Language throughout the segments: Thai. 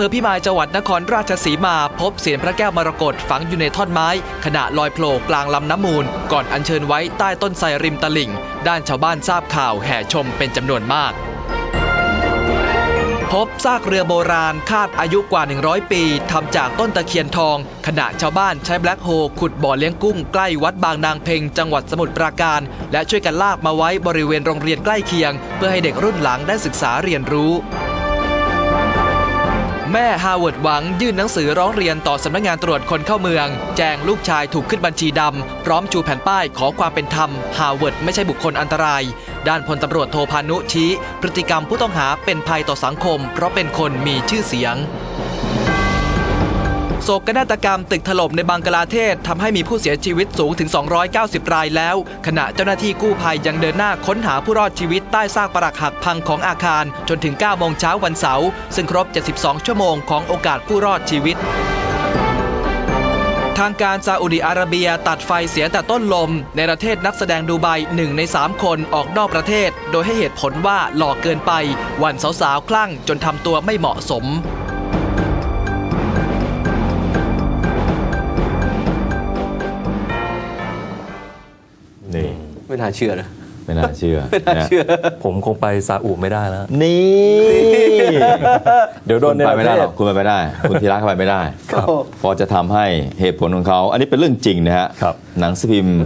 อำเภอพิมายจังหวัดนครราชสีมา พบเสียนพระแก้วมรกตฝังอยู่ในท่อนไม้ ขณะลอยโผล่กลางลำน้ำมูล ก่อนอัญเชิญไว้ใต้ต้นไทรริมตลิ่ง ด้านชาวบ้านทราบข่าวแห่ชมเป็นจำนวนมากพบซากเรือโบราณคาดอายุกว่า 100 ปีทำจากต้นตะเคียนทอง ขณะชาวบ้านใช้แบล็คโฮขุดบ่อเลี้ยงกุ้งใกล้วัดบางนางเพ็งจังหวัดสมุทรปราการ และช่วยกันลากมาไว้บริเวณโรงเรียนใกล้เคียง เพื่อให้เด็กรุ่นหลังได้ศึกษาเรียนรู้ แม่ฮาวเวิร์ดหวังยื่นหนังสือร้องเรียนต่อสำนักงานตรวจคนเข้าเมือง แจ้งลูกชายถูกขึ้นบัญชีดำ พร้อมชูแผ่นป้ายขอความเป็นธรรมฮาวเวิร์ดไม่ใช่บุคคลอันตราย ด้านพลตำรวจโทพานุชี้ พฤติกรรมผู้ต้องหาเป็นภัยต่อสังคม เพราะเป็นคนมีชื่อเสียง โศกนาฏกรรมตึกถล่มในบังกลาเทศทำให้มีผู้เสียชีวิตสูงถึง 290 รายแล้ว ขณะเจ้าหน้าที่กู้ภัยยังเดินหน้าค้นหาผู้รอดชีวิตใต้ซากปรักหักพังของอาคาร จนถึง 9 โมงเช้าวันเสาร์ซึ่งครบ 72 ชั่วโมงของโอกาสผู้รอดชีวิตทางการซาอุดิอาระเบียตัดไฟเสียแต่ต้นลม ในประเทศนักแสดงดูไบหนึ่งใน 3 คนออกนอกประเทศ โดยให้เหตุผลว่าหล่อเกินไป วันสาวๆคลั่งจนทำตัวไม่เหมาะสม น่าเชื่อนะไม่น่าเชื่อไม่น่าเชื่อ ผมคงไปซาอุไม่ได้แล้ว นี่ เดี๋ยวโดนคุณไปไม่ได้หรอกในประเทศคุณไปไม่ได้ คุณธีระเข้าไปไม่ได้ครับเพอจะทำให้เหตุผลของเขา อันนี้เป็นเรื่องจริงนะฮะครับหนังสือพิมพ์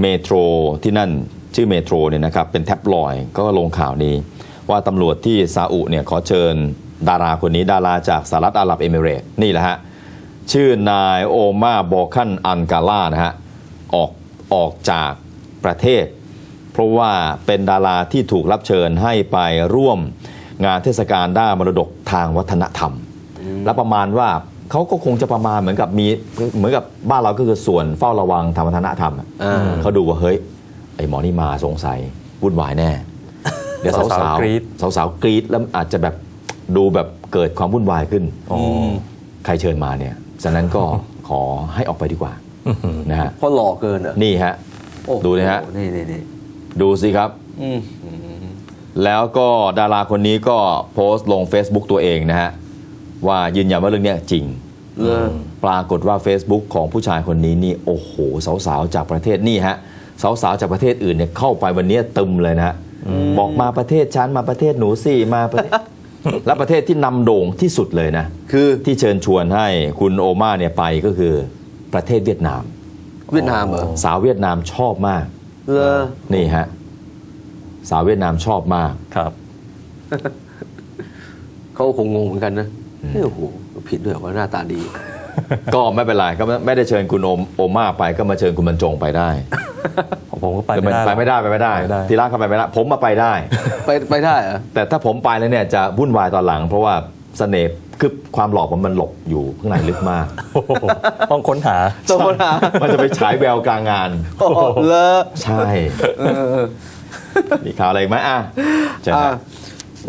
เมโทรที่นั่นชื่อเมโทรเนี่ยนะครับเป็นแท็บลอยด์ก็ลงข่าวนี้ ว่าตำรวจที่ซาอุเนี่ยขอเชิญดาราคนนี้ดาราจากสหรัฐอาหรับเอมิเรตส์นี่แหละฮะชื่อนายโอมาบอคันอันกาล่านะฮะออกออกจาก ประเทศ เพราะว่าเป็นดาราที่ถูกรับเชิญให้ไปร่วมงานเทศกาลด้านมรดกทางวัฒนธรรม และประมาณว่าเขาก็คงจะประมาณเหมือนกับมีเหมือนกับบ้านเราก็คือส่วนเฝ้าระวังทางวัฒนธรรมอะอ่าเขาดูว่าเฮ้ยไอหมอนี่มาสงสัยวุ่นวายแน่ เดี๋ยวสาวสาวๆกรี๊ดสาวสาวๆกรี๊ดแล้วอาจจะแบบดูแบบเกิดความวุ่นวายขึ้นอ๋อใครเชิญมาเนี่ยฉะนั้นก็ขอให้ออกไปดีกว่านะฮะเพราะหล่อเกินเหรอนี่ฮะ โอ้โหดูนะฮะ นี่นี่นี่ดูสิครับ อืมแล้วก็ดาราคนนี้ก็โพสต์ลง Facebook ตัวเองนะฮะ ว่ายืนยันว่าเรื่องเนี้ยจริง เออปรากฏว่า Facebook ของผู้ชายคนนี้นี่โอ้โหสาวๆจากประเทศนี่ฮะสาวๆจากประเทศอื่นเนี่ยเข้าไปวันนี้ตึมเลยนะฮะบอกมาประเทศฉันมาประเทศหนูสิมาประเทศ และประเทศที่นำโด่งที่สุดเลยนะ คือที่เชิญชวนให้คุณโอมาเนี่ยไปก็คือประเทศเวียดนาม เวียดนามเหรอสาวเวียดนามชอบมากเออนี่ฮะสาวเวียดนามชอบมากครับเขาคงงงเหมือนกันนะเฮ้ยโอ้โหผิดด้วยว่าหน้าตาดี ก็ไม่เป็นไรก็ไม่ไม่ได้เชิญคุณโอมโอมาไปก็มาเชิญคุณบรรจงไปได้ของผมก็ไปแต่ไม่ได้ไปไม่ได้ไปไม่ได้ไม่ได้ทีละเข้าไปไม่ได้ผมมาไปได้ ไปไปได้เหรอแต่ถ้าผมไปแล้วเนี่ยจะวุ่นวายตอนหลัง เพราะว่าเสน่ห์ คือความหลอกผมมันหลบอยู่ข้างในลึกมากโอ้โหต้องค้นหา ต้องค้นหา มันจะไปฉายแววกลางงานโอ้โหเลอะใช่เออเออมีข่าวอะไรอีกไหมอะเชิญอะฮะ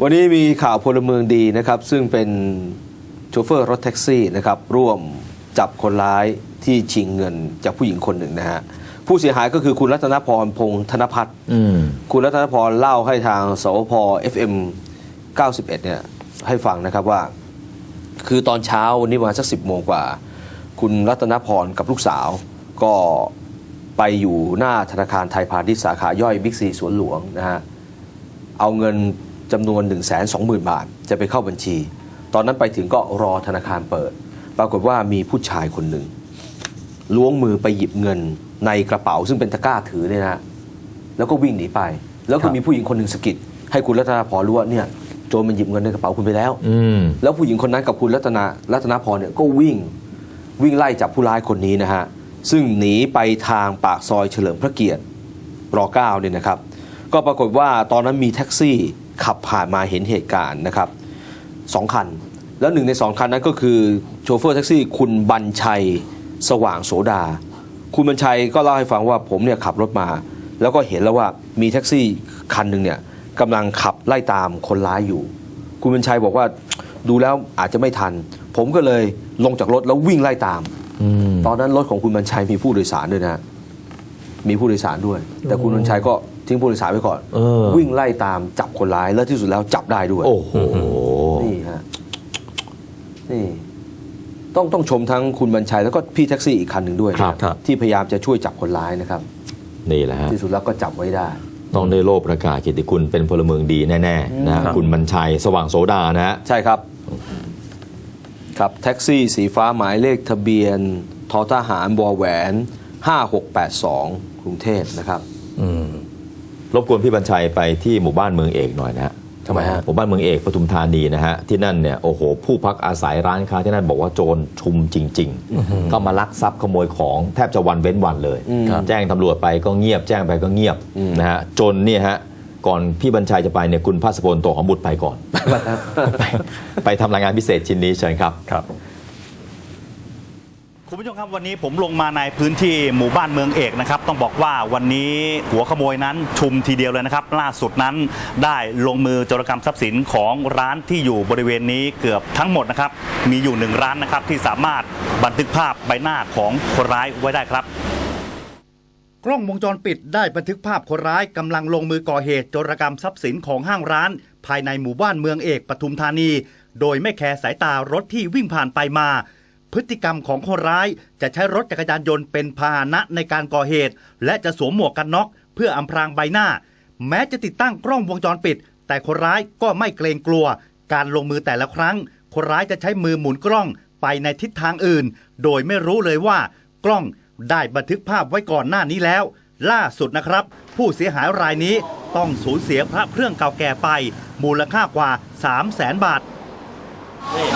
วันนี้มีข่าวพลเมืองดีนะครับ ซึ่งเป็นโชเฟอร์รถแท็กซี่นะครับร่วมจับคนร้ายที่ชิงเงินจากผู้หญิงคนหนึ่งนะฮะผู้เสียหายก็คือคุณรัตนพรพงษ์ธนพัฒน์อืมคุณรัตนพรเล่าให้ทางสวพ FM 91 เนี่ยให้ฟังนะครับว่า คือตอนเช้าวันนี้ประมาณสักสิบโมงกว่า คุณรัตนพรกับลูกสาว ก็ไปอยู่หน้าธนาคารไทยพาณิชย์สาขาย่อยบิ๊กซีสวนหลวงนะฮะเอาเงินจำนวน 1 2 0 0 0 0 บาท จะไปเข้าบัญชี ตอนนั้นไปถึงก็รอธนาคารเปิด ปรากฏว่ามีผู้ชายคนหนึ่งล้วงมือไปหยิบเงินในกระเป๋าซึ่งเป็นตะกร้าถือเนี่ยนะฮะแล้วก็วิ่งหนีไป แล้วก็ครับมีผู้หญิงคนหนึ่งสะกิดให้คุณรัตนาพรรู้ว่าเนี่ย โจรมันหยิบเงินในกระเป๋าคุณไปแล้ว อืม แล้วผู้หญิงคนนั้นกับคุณรัตนารัตนาพรเนี่ยก็วิ่งวิ่งไล่จับผู้ร้ายคนนี้นะฮะ ซึ่งหนีไปทางปากซอยเฉลิมพระเกียรติร9เนี่ยนะครับ ก็ปรากฏว่าตอนนั้นมีแท็กซี่ขับผ่านมาเห็นเหตุการณ์นะครับสองคัน แล้วหนึ่งในสองคันนั้นก็คือโชเฟอร์แท็กซี่ คุณบัญชัยสว่างโสดา คุณบัญชัยก็เล่าให้ฟังว่าผมเนี่ยขับรถมา แล้วก็เห็นแล้วว่ามีแท็กซี่คันหนึ่งเนี่ย กำลังขับไล่ตามคนร้ายอยู่ คุณบัญชัยบอกว่าดูแล้วอาจจะไม่ทัน ผมก็เลยลงจากรถแล้ววิ่งไล่ตามอืมตอนนั้นรถของคุณบัญชัยมีผู้โดยสารด้วยนะฮะมีผู้โดยสารด้วย แต่คุณบัญชัยก็ทิ้งผู้โดยสารไปก่อนเออวิ่งไล่ตามจับคนร้ายแล้วที่สุดแล้วจับได้ด้วย โอ้โหนี่ฮะต้องต้องชมทั้งคุณบัญชัยแล้วก็พี่แท็กซี่อีกคันหนึ่งด้วยนะครับครับที่พยายามจะช่วยจับคนร้ายนะครับ นี่แหละฮะที่สุดแล้วก็จับไว้ได้ ต้องได้โลประกาศเกียรติคุณเป็นพลเมืองดีแน่ๆนะฮะครับคุณบัญชัยสว่างโสดานะฮะใช่ครับครับแท็กซี่สีฟ้าหมายเลขทะเบียนทอทหารบอแหวน 5682 กรุงเทพนะครับอืมรบกวนพี่บัญชัยไปที่หมู่บ้านเมืองเอกหน่อยนะฮะ ทำไมฮะหมู่บ้านเมืองเอกปทุมธานีนะฮะที่นั่นเนี่ยโอ้โหผู้พักอาศัยร้านค้าที่นั่นบอกว่าโจรชุมจริงๆก็มาลักทรัพย์ขโมยของแทบจะวันเว้นวันเลยครับแจ้งตำรวจไปก็เงียบแจ้งไปก็เงียบนะฮะจนเนี่ยฮะก่อนพี่บัญชัยจะไปเนี่ยคุณภาสพลโตหอมบุตรไปก่อนไปไปทำรายงานพิเศษชิ้นนี้เชิญครับครับ คุณผู้ชมครับวันนี้ผมลงมาในพื้นที่หมู่บ้านเมืองเอกนะครับต้องบอกว่าวันนี้หัวขโมยนั้นชุมทีเดียวเลยนะครับ ล่าสุดนั้นได้ลงมือโจรกรรมทรัพย์สินของร้านที่อยู่บริเวณนี้เกือบทั้งหมดนะครับมีอยู่หนึ่งร้านนะครับที่สามารถบันทึกภาพใบหน้าของคนร้ายไว้ได้ครับ กล้องวงจรปิดได้บันทึกภาพคนร้ายกำลังลงมือก่อเหตุโจรกรรมทรัพย์สินของห้างร้าน ภายในหมู่บ้านเมืองเอกปทุมธานี โดยไม่แคร์สายตารถที่วิ่งผ่านไปมา พฤติกรรมของคนร้ายจะใช้รถจักรยานยนต์เป็นพาหนะในการก่อเหตุ และจะสวมหมวกกันน็อกเพื่ออำพรางใบหน้า แม้จะติดตั้งกล้องวงจรปิด แต่คนร้ายก็ไม่เกรงกลัว การลงมือแต่ละครั้ง คนร้ายจะใช้มือหมุนกล้องไปในทิศทางอื่น โดยไม่รู้เลยว่า กล้องได้บันทึกภาพไว้ก่อนหน้านี้แล้ว ล่าสุดนะครับ ผู้เสียหายรายนี้ต้องสูญเสียพระเครื่องเก่าแก่ไป มูลค่ากว่า 3 0 0แสนบาท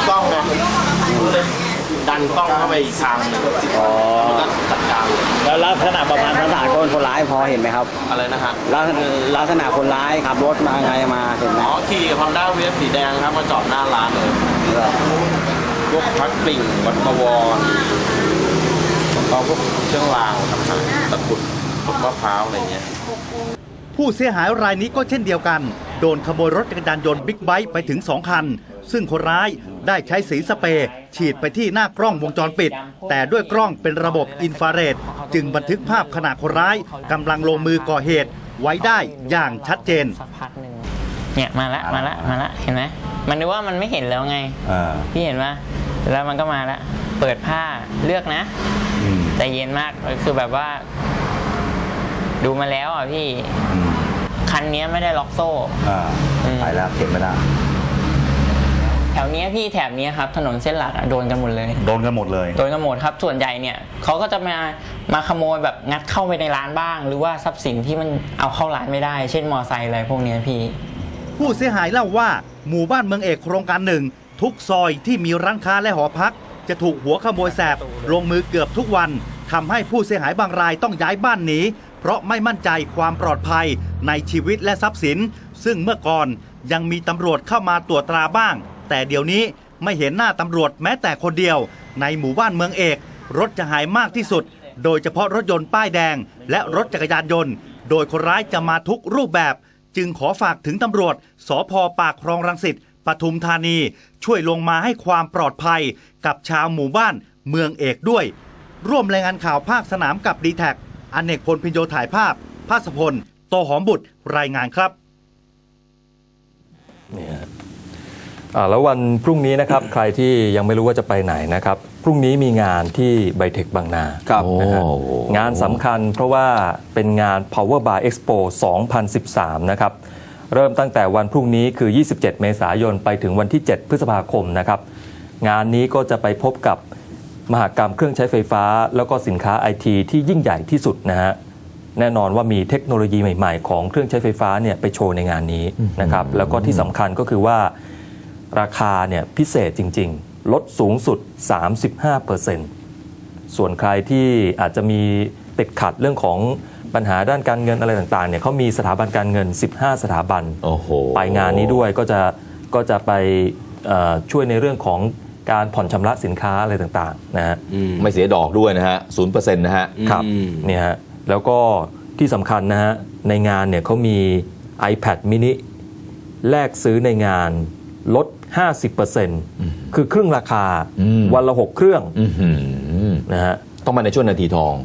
กล้องไง ดันกล้องเข้าไปอีกทางหนึงแล้วก็จัดการเลยแล้วลักษณะประมาณลักษณะคนคนร้ายพอเห็นไหมครับอะไรนะฮะลักลักษณะคนร้ายขับรถมาไงมาเห็นไหมอ๋อขี่ฮอนด้าเวฟสีแดงครับมาจอดหน้าร้านเลยพวกพักปลิ่งวัดประวรแล้วก็พวกเครื่องรางต่างๆตะกรุดพวกมะพร้าวอะไรเงี้ย ผู้เสียหายรายนี้ก็เช่นเดียวกัน โดนขโมยรถจักรยานยนต์บิ๊กไบค์ไปถึง 2 คัน ซึ่งคนร้ายได้ใช้สีสเปรย์ฉีดไปที่หน้ากล้องวงจรปิด แต่ด้วยกล้องเป็นระบบอินฟราเรดจึงบันทึกภาพขณะคนร้ายกำลังลงมือก่อเหตุไว้ได้อย่างชัดเจน สักพักหนึ่งเนี่ยมาละมาละมาละเห็นไหมมันนึกว่ามันไม่เห็นแล้วไงพี่เห็นไหมแล้วมันก็มาละเปิดผ้าเลือกนะใจเย็นมากคือแบบว่า ดูมาแล้วอะพี่ คันนี้ไม่ได้ล็อกโซ่มไปแล้วเข็มไม่ได้ แถวเนี้ยพี่แถบเนี้ยครับถนนเส้นหลักอะโดนกันหมดเลย โดนกันหมดเลย โดนกันหมดครับส่วนใหญ่เนี่ยเขาก็จะมามาขโมยแบบงัดเข้าไปในร้านบ้าง หรือว่าทรัพย์สินที่มันเอาเข้าร้านไม่ได้ เช่นมอไซค์อะไรพวกเนี้ยพี่ ผู้เสียหายเล่าว่าหมู่บ้านเมืองเอกโครงการหนึ่ง ทุกซอยที่มีร้านค้าและหอพัก จะถูกหัวขโมยแสบลงมือเกือบทุกวันทำให้ผู้เสียหายบางรายต้องย้ายบ้านหนีเพราะไม่มั่นใจความปลอดภัยในชีวิตและทรัพย์สิน ซึ่งเมื่อก่อน ยังมีตำรวจเข้ามาตรวจตราบ้าง แต่เดี๋ยวนี้ไม่เห็นหน้าตำรวจแม้แต่คนเดียว ในหมู่บ้านเมืองเอก รถจะหายมากที่สุด โดยเฉพาะรถยนต์ป้ายแดง และรถจักรยานยนต์ โดยคนร้ายจะมาทุกรูปแบบ จึงขอฝากถึงตำรวจสพปากคลองรังสิตปทุมธานี ช่วยลงมาให้ความปลอดภัย กับชาวหมู่บ้านเมืองเอกด้วย ร่วมรายงานข่าวภาคสนามกับดีแท็อเนกพลพินโยถ่ายภาพ ภาสพลโตหอมบุตรรายงานครับ อ่าแล้ววันพรุ่งนี้นะครับ ใครที่ยังไม่รู้ว่าจะไปไหนนะครับ พรุ่งนี้มีงานที่ไบเทคบางนาครับนะฮะโอ้โหงานสำคัญเพราะว่าเป็นงาน Power Bar Expo 2013 นะครับ เริ่มตั้งแต่วันพรุ่งนี้คือ 27 เมษายนไปถึงวันที่ 7 พฤษภาคมนะครับ งานนี้ก็จะไปพบกับมหากรรมเครื่องใช้ไฟฟ้า แล้วก็สินค้าไอทีที่ยิ่งใหญ่ที่สุดนะฮะ แน่นอนว่ามีเทคโนโลยีใหม่ๆ ของเครื่องใช้ไฟฟ้าเนี่ยไปโชว์ในงานนี้นะครับแล้วก็ที่สำคัญก็คือว่าราคาเนี่ยพิเศษจริง ๆ ลดสูงสุด 35%ส่วนใครที่อาจจะมีติดขัดเรื่องของปัญหาด้านการเงินอะไรต่างๆเนี่ยเขามีสถาบันการเงิน 15 สถาบันโอ้โหไปงานนี้ด้วยก็จะก็จะไปเอ่อช่วยในเรื่องของการผ่อนชำระสินค้าอะไรต่างๆนะฮะไม่เสียดอกด้วยนะฮะศูนย์เปอร์เซ็นต์นะฮะครับอืมเนี่ยฮะ แล้วก็ที่สำคัญนะฮะในงานเนี่ยเขามี iPad mini แลกซื้อในงานลด 50%คือครึ่งราคาอืมวันละ 6 เครื่องอื้อหือนะฮะต้องมาในช่วงนาทีทอง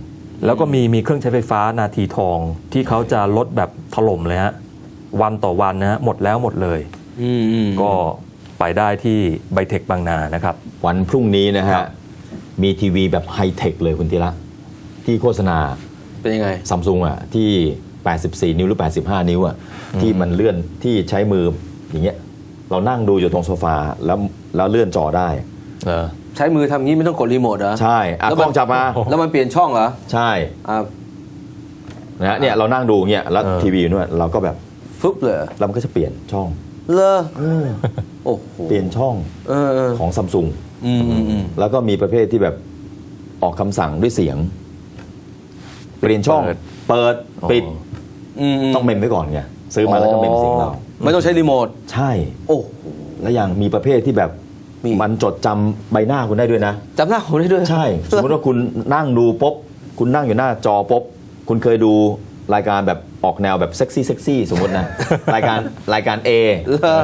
แล้วก็มีมีเครื่องใช้ไฟฟ้านาทีทอง ที่เขาจะลดแบบถล่มเลยฮะวันต่อวันนะฮะหมดแล้วหมดเลยอืมอืมก็ไปได้ที่ไบเทคบางนานะครับ วันพรุ่งนี้นะครัฮะบมีทีวีแบบไฮเทคเลยคุณธีระที่โฆษณา เป็นยังไงซัมซุงอะที่ 84 นิ้วหรือ 85 นิ้วอะที่มันเลื่อนที่ใช้มืออย่างเงี้ยเรานั่งดูอยู่ตรงโซฟาแล้วแล้วเลื่อนจอได้เออใช้มือทำงี้ไม่ต้องกดรีโมทเหรอใช่อะแล้วกมันล้องจับมา แล้วมันเปลี่ยนช่องเหรอ ใช่อ่านะฮะเนี่ยเรานั่งดูเงี้ยแล้วเออทีวีอยู่นู่นเราก็แบบฟึบเลยเหรอแล้วมันก็จะเปลี่ยนช่องเลอโอ้โหเปลี่ยนช่องเออเออของซัมซุงอืมอืมอืมแล้วก็มีประเภทที่แบบออกคำสั่งด้วยเสียง เปลี่ยนช่อง เปิด เปิดปิดอืมต้องเมมไว้ก่อนไงซื้อมาแล้วก็เมมเสียงเราไม่ต้องใช้รีโมทใช่ โอ้โหแล้วยังมีประเภทที่แบบมีมันจดจำใบหน้าคุณได้ด้วยนะ จำหน้าผมได้ด้วยใช่ สมมติว่าคุณนั่งดูปุ๊บคุณนั่งอยู่หน้าจอปุ๊บคุณเคยดูรายการแบบออกแนวแบบเซ็กซี่เซ็กซี่สมมตินะ รายการรายการ A เลอ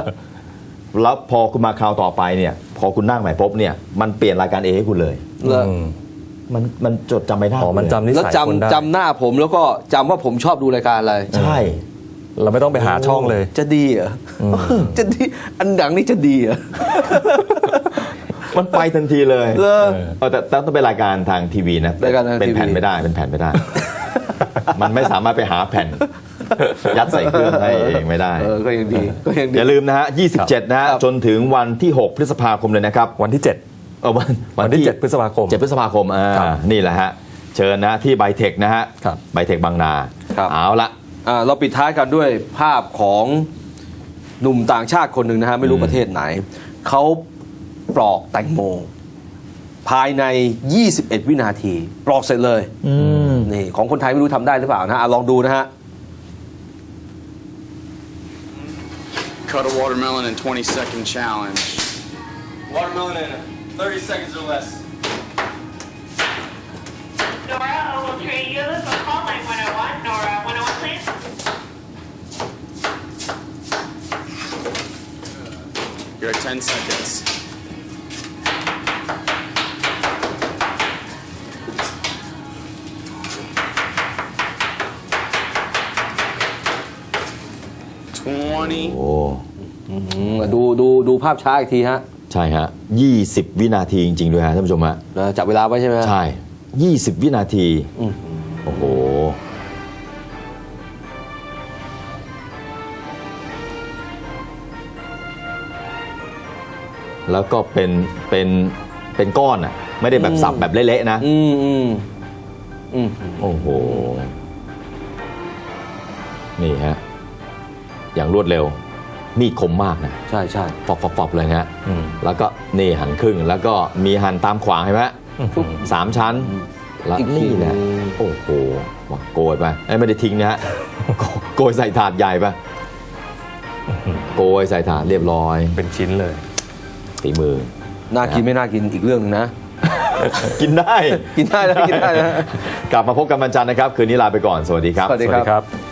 แล้วพอคุณมาคราวต่อไปเนี่ย พอคุณนั่งใหม่ปุ๊บเนี่ย มันเปลี่ยนรายการ A ให้คุณเลย เลออื มมันมันจดจำใบหน้าอ๋อคุณมันเลยจำนิแล้วสัยคนได้จำจำหน้าผมแล้วก็จำว่าผมชอบดูรายการอะไร ใช่ เราไม่ต้องไปหาช่องเลย จะดีเหรออจะดี อันดังนี่จะดีเหรอ มันไปทันทีเลยเลอเออแต่แต่ต้องเป็นรายการทางทีวีนะรายการทางเป็นทีวีแผ่นไม่ได้เป็นแผ่นไม่ได้ มันไม่สามารถไปหาแผ่น ยัดใส่เครื่องให้เองไม่ได้ เออก็ยังดีก็ยังดี อย่าลืมนะฮะ 27 นะฮะ ครับ จนถึงวันที่ 6 พฤษภาคมเลยนะครับ วันที่ 7 เออวันวันที่ 7 พฤษภาคม 7 พฤษภาคมอ่าครับนี่แหละฮะ เชิญนะที่ไบเทคนะฮะครับ ไบเทคบางนา ครับ เอาละ อ่าเราปิดท้ายกันด้วยภาพของหนุ่มต่างชาติคนหนึ่งนะฮะไม่รู้อืมประเทศไหน เขาปลอกแตงโม ภายใน 21 วินาที ปลอกเสร็จเลยอืมนี่ของคนไทยไม่รู้ทำได้หรือเปล่านะอะลองดูนะฮะ Cut a watermelon in 20 second challenge. Watermelon in 30 seconds or less. Nora, I will trade you this phone call 9101. Nora, 101, please. You're at 10 seconds. Twenty. โอ้ อืมดูดูดูภาพช้าอีกทีฮะ ใช่ฮะ20วินาทีจริง ๆ ด้วยฮะท่านผู้ชมฮะนะจับเวลาไว้ใช่ไหมฮะ ใช่20วินาทีอืมโอ้โห แล้วก็เป็นเป็นเป็นก้อนอะไม่ได้แบบสับแบบเละๆนะ อืมอืมอืมโอ้โห นี่ฮะ อย่างรวดเร็ว มีดคมมากนะใช่ใช่ฟอบฟอบฟอบเลยฮะอืมแล้วก็นี่หั่นครึ่ง แล้วก็มีหั่นตามขวางเห็นไหมสามชั้นแล้วนี่แหละโอ้โหว่ะโกยไปเอ้ยไม่ได้ทิ้งนะฮะโกโกยใส่ถาดใหญ่ไปโกยใส่ถาดเรียบร้อย เป็นชิ้นเลยฝีมือ น่ากินไม่น่ากินอีกเรื่องหนึงนะ กินได้ กินได้นะกินได้นะ กลับมาพบกันวันจันทร์นะครับ คืนนี้ลาไปก่อน สวัสดีครับ สวัสดีสวัสดีครับ